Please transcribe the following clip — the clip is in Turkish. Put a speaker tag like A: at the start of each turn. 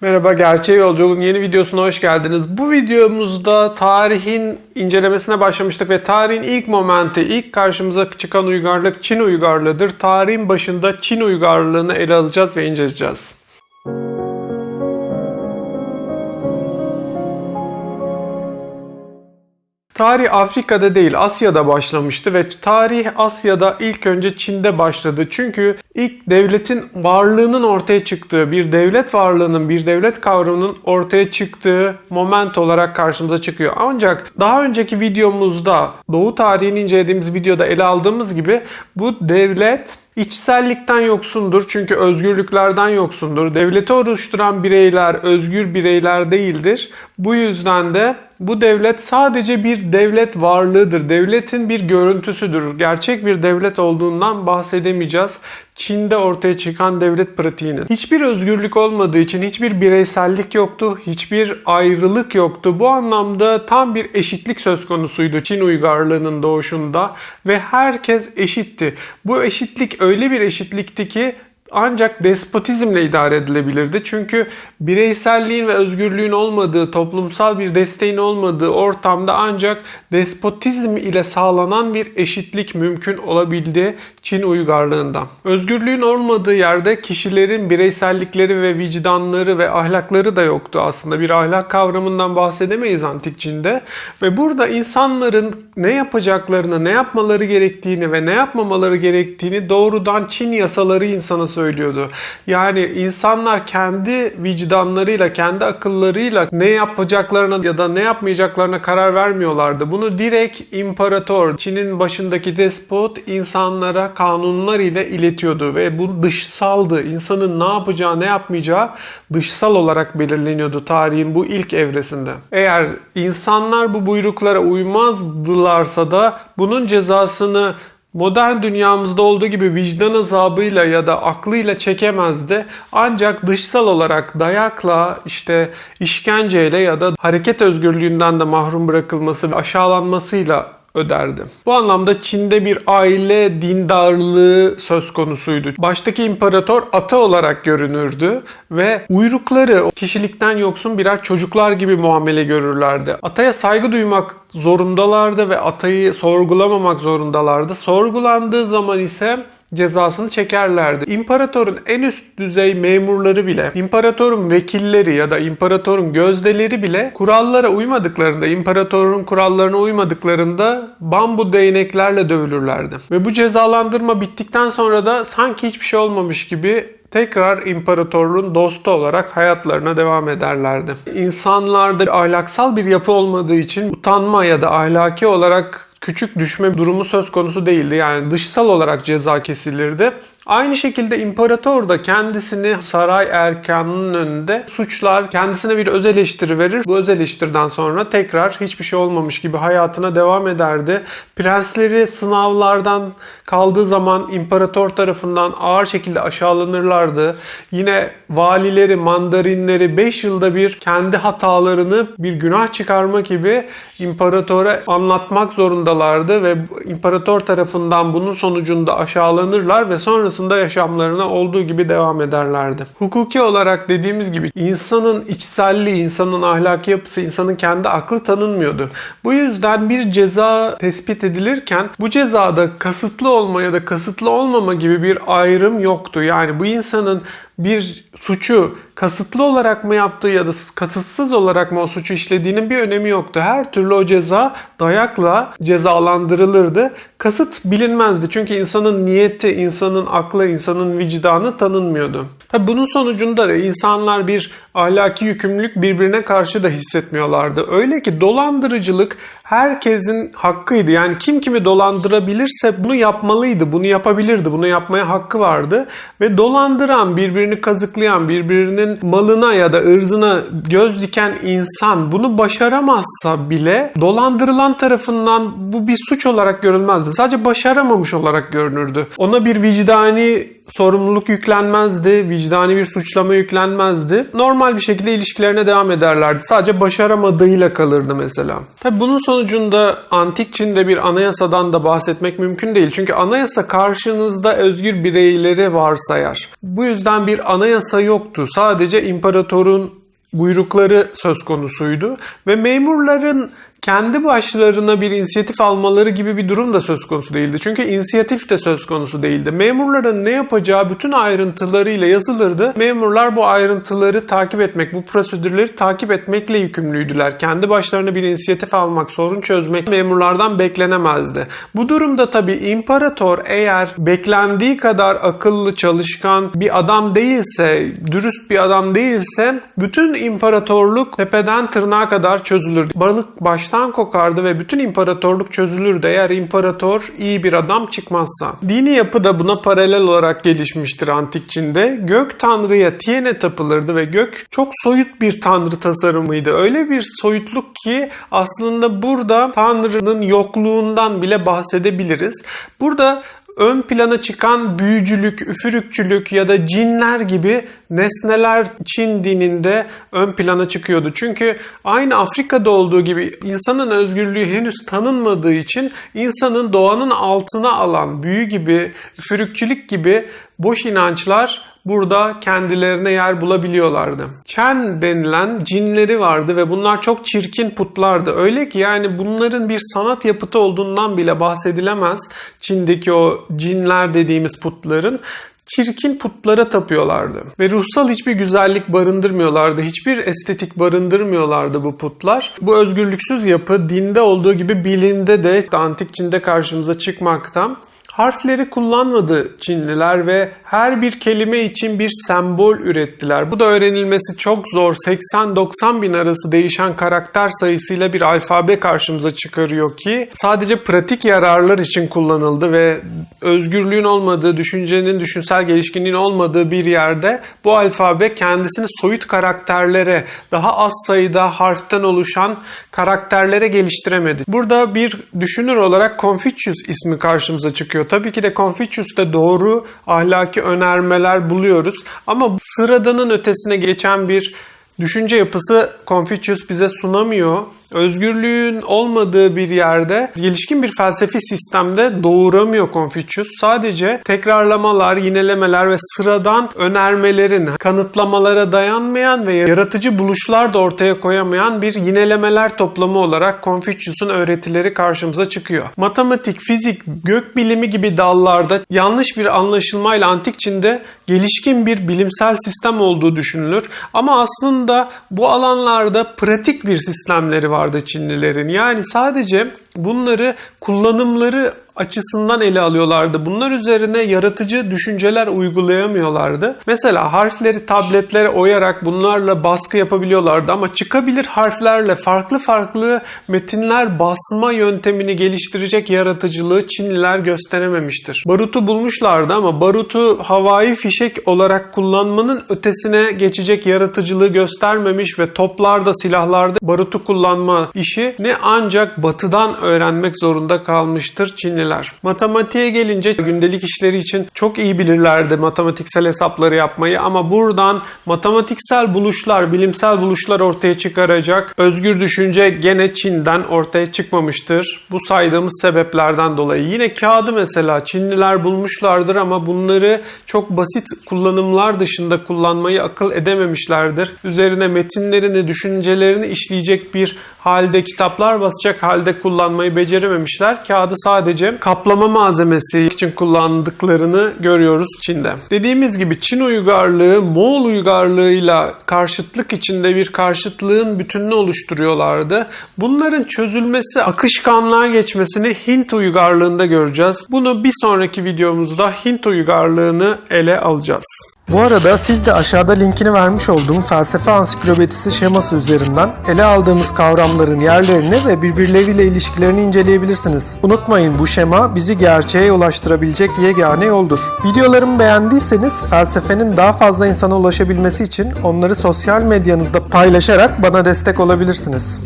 A: Merhaba, Gerçeğe Yolculuğun yeni videosuna hoş geldiniz. Bu videomuzda tarihin incelemesine başlamıştık ve tarihin ilk momenti, ilk karşımıza çıkan uygarlık Çin uygarlığıdır. Tarihin başında Çin uygarlığını ele alacağız ve inceleyeceğiz. Tarih Afrika'da değil Asya'da başlamıştı ve tarih Asya'da ilk önce Çin'de başladı. Çünkü ilk devletin varlığının ortaya çıktığı, bir devlet varlığının, bir devlet kavramının ortaya çıktığı moment olarak karşımıza çıkıyor. Ancak daha önceki videomuzda Doğu tarihini incelediğimiz videoda ele aldığımız gibi bu devlet İçsellikten yoksundur çünkü özgürlüklerden yoksundur. Devleti oluşturan bireyler özgür bireyler değildir. Bu yüzden de bu devlet sadece bir devlet varlığıdır. Devletin bir görüntüsüdür. Gerçek bir devlet olduğundan bahsedemeyeceğiz. Çin'de ortaya çıkan devlet pratiğinin. Hiçbir özgürlük olmadığı için hiçbir bireysellik yoktu, hiçbir ayrılık yoktu. Bu anlamda tam bir eşitlik söz konusuydu Çin uygarlığının doğuşunda ve herkes eşitti. Bu eşitlik öyle bir eşitlikti ki ancak despotizmle idare edilebilirdi. Çünkü bireyselliğin ve özgürlüğün olmadığı, toplumsal bir desteğin olmadığı ortamda ancak despotizm ile sağlanan bir eşitlik mümkün olabildi Çin uygarlığında. Özgürlüğün olmadığı yerde kişilerin bireysellikleri ve vicdanları ve ahlakları da yoktu aslında. Bir ahlak kavramından bahsedemeyiz antik Çin'de. Ve burada insanların ne yapacaklarını, ne yapmaları gerektiğini ve ne yapmamaları gerektiğini doğrudan Çin yasaları insana söylüyordu. Yani insanlar kendi vicdanlarıyla, kendi akıllarıyla ne yapacaklarına ya da ne yapmayacaklarına karar vermiyorlardı. Bunu direkt imparator, Çin'in başındaki despot insanlara kanunlar ile iletiyordu ve bu dışsaldı. İnsanın ne yapacağı, ne yapmayacağı dışsal olarak belirleniyordu tarihin bu ilk evresinde. Eğer insanlar bu buyruklara uymazdılarsa da bunun cezasını modern dünyamızda olduğu gibi vicdan azabıyla ya da aklıyla çekemezdi. Ancak dışsal olarak dayakla, işte işkenceyle ya da hareket özgürlüğünden de mahrum bırakılması ve aşağılanmasıyla öderdi. Bu anlamda Çin'de bir aile dindarlığı söz konusuydu. Baştaki imparator ata olarak görünürdü ve uyrukları kişilikten yoksun birer çocuklar gibi muamele görürlerdi. Ataya saygı duymak zorundalardı ve atayı sorgulamamak zorundalardı. Sorgulandığı zaman ise cezasını çekerlerdi. İmparatorun en üst düzey memurları bile, imparatorun vekilleri ya da imparatorun gözdeleri bile kurallara uymadıklarında, imparatorun kurallarına uymadıklarında bambu değneklerle dövülürlerdi. Ve bu cezalandırma bittikten sonra da sanki hiçbir şey olmamış gibi tekrar imparatorluğun dostu olarak hayatlarına devam ederlerdi. İnsanlarda ahlaksal bir yapı olmadığı için utanma ya da ahlaki olarak küçük düşme durumu söz konusu değildi. Yani dışsal olarak ceza kesilirdi. Aynı şekilde imparator da kendisini saray erkanının önünde suçlar, kendisine bir öz eleştiri verir. Bu öz eleştiriden sonra tekrar hiçbir şey olmamış gibi hayatına devam ederdi. Prensleri sınavlardan kaldığı zaman imparator tarafından ağır şekilde aşağılanırlardı. Yine valileri, mandarinleri 5 yılda bir kendi hatalarını bir günah çıkarma gibi imparatora anlatmak zorundalardı ve imparator tarafından bunun sonucunda aşağılanırlar ve sonrasında yaşamlarına olduğu gibi devam ederlerdi. Hukuki olarak dediğimiz gibi insanın içselliği, insanın ahlaki yapısı, insanın kendi aklı tanınmıyordu. Bu yüzden bir ceza tespit edilirken bu cezada kasıtlı olma ya da kasıtlı olmama gibi bir ayrım yoktu. Yani bu insanın bir suçu kasıtlı olarak mı yaptığı ya da kasıtsız olarak mı o suçu işlediğinin bir önemi yoktu. Her türlü o ceza dayakla cezalandırılırdı. Kasıt bilinmezdi çünkü insanın niyeti, insanın aklı, insanın vicdanı tanınmıyordu. Tabi bunun sonucunda da insanlar bir ahlaki yükümlülük birbirine karşı da hissetmiyorlardı. Öyle ki dolandırıcılık herkesin hakkıydı. Yani kim kimi dolandırabilirse bunu yapmalıydı, bunu yapabilirdi, bunu yapmaya hakkı vardı. Ve dolandıran, birbirini kazıklayan, birbirinin malına ya da ırzına göz diken insan bunu başaramazsa bile dolandırılan tarafından bu bir suç olarak görülmezdi. Sadece başaramamış olarak görünürdü. Ona bir vicdani sorumluluk yüklenmezdi, vicdani bir suçlama yüklenmezdi. Normal normal bir şekilde ilişkilerine devam ederlerdi. Sadece başaramadığıyla kalırdı mesela. Tabi bunun sonucunda antik Çin'de bir anayasadan da bahsetmek mümkün değil. Çünkü anayasa karşınızda özgür bireyleri varsayar. Bu yüzden bir anayasa yoktu. Sadece imparatorun buyrukları söz konusuydu ve memurların kendi başlarına bir inisiyatif almaları gibi bir durum da söz konusu değildi. Çünkü inisiyatif de söz konusu değildi. Memurların ne yapacağı bütün ayrıntılarıyla yazılırdı. Memurlar bu ayrıntıları takip etmek, bu prosedürleri takip etmekle yükümlüydüler. Kendi başlarına bir inisiyatif almak, sorun çözmek memurlardan beklenemezdi. Bu durumda tabii imparator eğer beklendiği kadar akıllı, çalışkan bir adam değilse, dürüst bir adam değilse bütün imparatorluk tepeden tırnağa kadar çözülürdü. Balık baştan kokardı ve bütün imparatorluk çözülürdü eğer imparator iyi bir adam çıkmazsa. Dini yapı da buna paralel olarak gelişmiştir antik Çin'de. Gök tanrıya Tien'e tapılırdı ve gök çok soyut bir tanrı tasarımıydı. Öyle bir soyutluk ki aslında burada tanrının yokluğundan bile bahsedebiliriz. Burada ön plana çıkan büyücülük, üfürükçülük ya da cinler gibi nesneler Çin dininde ön plana çıkıyordu. Çünkü aynı Afrika'da olduğu gibi insanın özgürlüğü henüz tanınmadığı için insanın doğanın altına alan büyü gibi, üfürükçülük gibi boş inançlar burada kendilerine yer bulabiliyorlardı. Chen denilen cinleri vardı ve bunlar çok çirkin putlardı. Öyle ki yani bunların bir sanat yapıtı olduğundan bile bahsedilemez. Çin'deki o cinler dediğimiz putların çirkin putlara tapıyorlardı. Ve ruhsal hiçbir güzellik barındırmıyorlardı. Hiçbir estetik barındırmıyorlardı bu putlar. Bu özgürlüksüz yapı dinde olduğu gibi bilinde de antik Çin'de karşımıza çıkmakta. Harfleri kullanmadı Çinliler ve her bir kelime için bir sembol ürettiler. Bu da öğrenilmesi çok zor. 80-90 bin arası değişen karakter sayısıyla bir alfabe karşımıza çıkarıyor ki sadece pratik yararlar için kullanıldı ve özgürlüğün olmadığı, düşüncenin, düşünsel gelişkinliğin olmadığı bir yerde bu alfabe kendisini soyut karakterlere, daha az sayıda harften oluşan karakterlere geliştiremedi. Burada bir düşünür olarak Confucius ismi karşımıza çıkıyor. Tabii ki de Confucius'ta doğru ahlaki önermeler buluyoruz ama sıradanın ötesine geçen bir düşünce yapısı Confucius bize sunamıyor. Özgürlüğün olmadığı bir yerde gelişkin bir felsefi sistemde doğuramıyor Confucius. Sadece tekrarlamalar, yinelemeler ve sıradan önermelerin kanıtlamalara dayanmayan ve yaratıcı buluşlar da ortaya koyamayan bir yinelemeler toplamı olarak Confucius'un öğretileri karşımıza çıkıyor. Matematik, fizik, gök bilimi gibi dallarda yanlış bir anlaşılmayla antik Çin'de gelişkin bir bilimsel sistem olduğu düşünülür. Ama aslında bu alanlarda pratik bir sistemleri var vardı Çinlilerin. Yani sadece bunları kullanımları açısından ele alıyorlardı. Bunlar üzerine yaratıcı düşünceler uygulayamıyorlardı. Mesela harfleri tabletlere oyarak bunlarla baskı yapabiliyorlardı ama çıkabilir harflerle farklı farklı metinler basma yöntemini geliştirecek yaratıcılığı Çinliler gösterememiştir. Barutu bulmuşlardı ama barutu havai fişek olarak kullanmanın ötesine geçecek yaratıcılığı göstermemiş ve toplarda, silahlarda barutu kullanma işi ne ancak batıdan öğrenmek zorunda kalmıştır Çinliler. Matematiğe gelince gündelik işleri için çok iyi bilirlerdi matematiksel hesapları yapmayı ama buradan matematiksel buluşlar, bilimsel buluşlar ortaya çıkaracak özgür düşünce gene Çin'den ortaya çıkmamıştır. Bu saydığımız sebeplerden dolayı. Yine kağıdı mesela Çinliler bulmuşlardır ama bunları çok basit kullanımlar dışında kullanmayı akıl edememişlerdir. Üzerine metinlerini, düşüncelerini işleyecek bir halde kitaplar basacak halde kullanmayı becerememişler. Kağıdı sadece kaplama malzemesi için kullandıklarını görüyoruz Çin'de. Dediğimiz gibi Çin uygarlığı Moğol uygarlığıyla karşıtlık içinde bir karşıtlığın bütününü oluşturuyorlardı. Bunların çözülmesi, akışkanlığa geçmesini Hint uygarlığında göreceğiz. Bunu bir sonraki videomuzda Hint uygarlığını ele alacağız.
B: Bu arada siz de aşağıda linkini vermiş olduğum felsefe ansiklopedisi şeması üzerinden ele aldığımız kavramların yerlerini ve birbirleriyle ilişkilerini inceleyebilirsiniz. Unutmayın bu şema bizi gerçeğe ulaştırabilecek yegane yoldur. Videolarımı beğendiyseniz felsefenin daha fazla insana ulaşabilmesi için onları sosyal medyanızda paylaşarak bana destek olabilirsiniz.